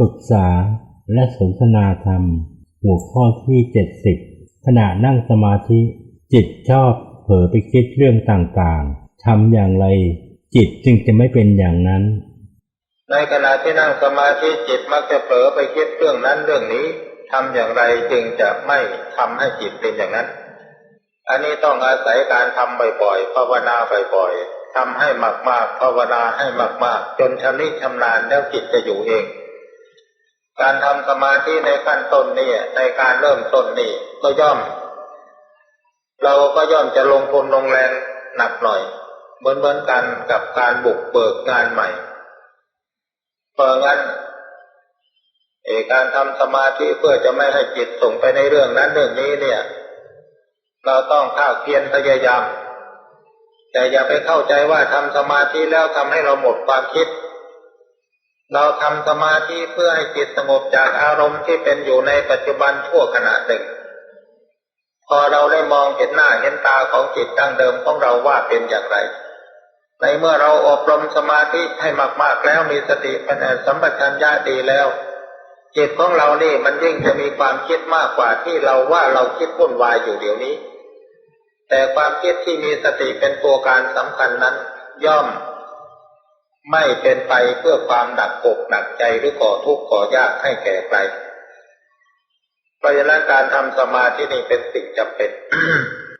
ปรึกษาและสนทนาธรรม หัวข้อที่ 70 ขณะนั่งสมาธิ จิตชอบเผลอไปคิดเรื่องต่างๆทำอย่างไร จิตจึงจะไม่เป็นอย่างนั้น ในขณะที่นั่งสมาธิจิตมักจะเผลอไปคิดเรื่องนั้นเรื่องนี้ทำอย่างไรจึงจะไม่ทำให้จิตเป็นอย่างนั้น อันนี้ต้องอาศัยการทำบ่อยๆภาวนาบ่อยๆทำให้มากๆภาวนาให้มากๆ จนชำนิชำนาญแล้วจิตจะอยู่เอง การทำสมาธิในขั้นต้นนี่ในการเริ่มต้นนี่ก็ย่อม เราก็ย่อมจะลงทุนลงแรงหนักหน่อย เหมือนเหมือนกันกับการบุกเบิกงานใหม่ เพราะงั้นการทำสมาธิเพื่อจะไม่ให้จิตส่งไปในเรื่องนั้นเรื่องนี้เนี่ย เราต้องภาคเพียรพยายามแต่อย่าไปเข้าใจว่าทำสมาธิแล้วทำให้เราหมดความคิด เราทำสมาธิเพื่อให้จิตสงบจากอารมณ์ที่เป็นอยู่ในปัจจุบันชั่วขณะหนึ่ง พอเราได้มองเห็นหน้าเห็นตาของจิตดั้งเดิมของเราว่าเป็นอย่างไร ในเมื่อเราอบรมสมาธิให้มาก ๆ แล้วมีสติปัญญาสัมปชัญญะดีแล้ว จิตของเรานี่มันยิ่งจะมีความคิดมากกว่าที่เราว่าเราคิดวุ่นวายอยู่เดี๋ยวนี้ แต่ความคิดที่มีสติเป็นตัวการสำคัญนั้น ย่อม ไม่เป็นไปเพื่อความหนักอกหนักใจหรือก่อทุกข์ก่อยากให้แก่ใครเพราะฉะนั้นการทำสมาธินี่เป็นสิ่งจำเป็น